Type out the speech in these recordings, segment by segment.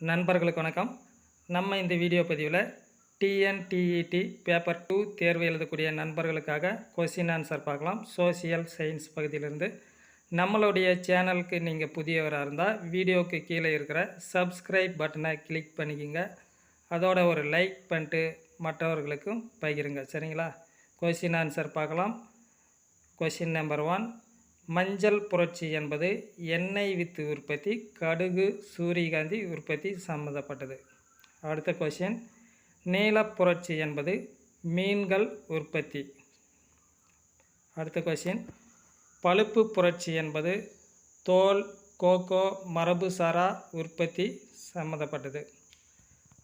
நண்பர்களுக்கு வணக்கம். நம்ம இந்த வீடியோ பதிவில் டிஎன்டிஇடி பேப்பர் டூ தேர்வு எழுதக்கூடிய நண்பர்களுக்காக கொஸ்டின் ஆன்சர் பார்க்கலாம். சோசியல் சயின்ஸ் பகுதியிலிருந்து நம்மளுடைய சேனலுக்கு நீங்கள் புதியவராக இருந்தால் வீடியோவுக்கு கீழே இருக்கிற சப்ஸ்கிரைப் பட்டனை கிளிக் பண்ணிக்கிங்க. அதோட ஒரு லைக் பண்ணிட்டு மற்றவர்களுக்கும் பகிருங்க. சரிங்களா? கொஸ்டின் ஆன்சர் பார்க்கலாம். கொஷின் நம்பர் ஒன் மஞ்சள் புரட்சி என்பது எண்ணெய் வித்து உற்பத்தி கடுகு சூரியகாந்தி உற்பத்தி சம்மந்தப்பட்டது அடுத்த கொஷின் நீலப் புரட்சி என்பது மீன்கள் உற்பத்தி. அடுத்த கொஷின் பழுப்பு புரட்சி என்பது தோல் கோகோ மரபுசாரா உற்பத்தி சம்மந்தப்பட்டது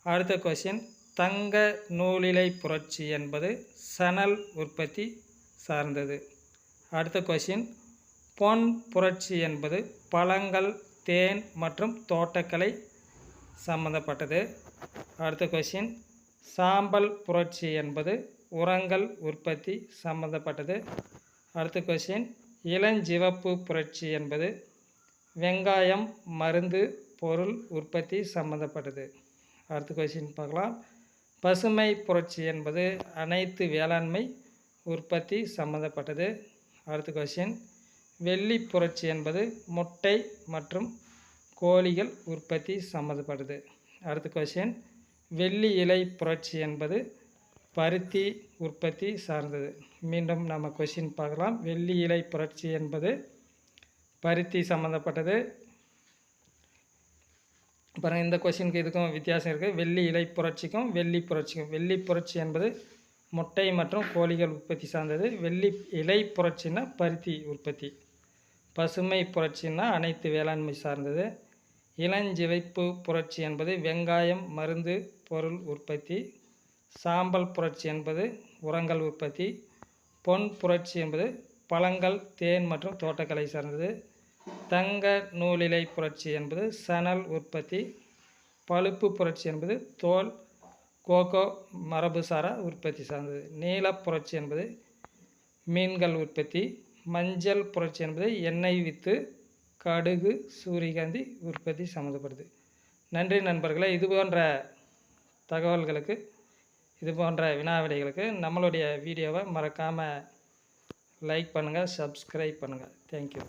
அடுத்த கொஷின் தங்க நூலிலை புரட்சி என்பது சணல் உற்பத்தி சார்ந்தது. அடுத்த கொஷின் பொன் புரட்சி என்பது பழங்கள் தேன் மற்றும் தோட்டக்கலை சம்பந்தப்பட்டது. அடுத்த கொஷின் சாம்பல் புரட்சி என்பது உரங்கள் உற்பத்தி சம்பந்தப்பட்டது. அடுத்த கொஷின் இளஞ்சிவப்பு புரட்சி என்பது வெங்காயம் மருந்து பொருள் உற்பத்தி சம்பந்தப்பட்டது. அடுத்த கொஷின் பார்க்கலாம். பசுமை புரட்சி என்பது அனைத்து வேளாண்மை உற்பத்தி சம்பந்தப்பட்டது. அடுத்த கொஷின் வெள்ளி புரட்சி என்பது முட்டை மற்றும் கோழிகள் உற்பத்தி சம்மந்தப்பட்டது. அடுத்த கொஷின் வெள்ளி இலை புரட்சி என்பது பருத்தி உற்பத்தி சார்ந்தது. மீண்டும் நம்ம கொஷின் பார்க்கலாம். வெள்ளி இலை புரட்சி என்பது பருத்தி சம்மந்தப்பட்டது. பாருங்கள் இந்த கொஷினுக்கு இதுக்கும் வித்தியாசம் இருக்குது வெள்ளி இலை புரட்சிக்கும் வெள்ளி புரட்சிக்கும். வெள்ளி புரட்சி என்பது முட்டை மற்றும் கோழிகள் உற்பத்தி சார்ந்தது. வெள்ளி இலை புரட்சின்னா பருத்தி உற்பத்தி. பசுமை புரட்சின்னா அனைத்து வேளாண்மை சார்ந்தது. இளஞ்சிவைப்பு புரட்சி என்பது வெங்காயம் மருந்து பொருள் உற்பத்தி. சாம்பல் புரட்சி என்பது உரங்கள் உற்பத்தி. பொன் புரட்சி என்பது பழங்கள் தேன் மற்றும் தோட்டக்கலை சார்ந்தது. தங்க நூலிலை புரட்சி என்பது சணல் உற்பத்தி. பழுப்பு புரட்சி என்பது தோல் கோகோ மரபுசாரா உற்பத்தி சார்ந்தது. நீல புரட்சி என்பது மீன்கள் உற்பத்தி. மஞ்சள் புரட்சி என்பது எண்ணெய் வித்து கடுகு சூரியகாந்தி உற்பத்தி சம்மந்தப்படுது. நன்றி நண்பர்களே இது போன்ற தகவல்களுக்கு இது போன்ற வினாவிடைகளுக்கு நம்மளுடைய வீடியோவை மறக்காமல் லைக் பண்ணுங்கள் சப்ஸ்கிரைப் பண்ணுங்கள் தேங்க்யூ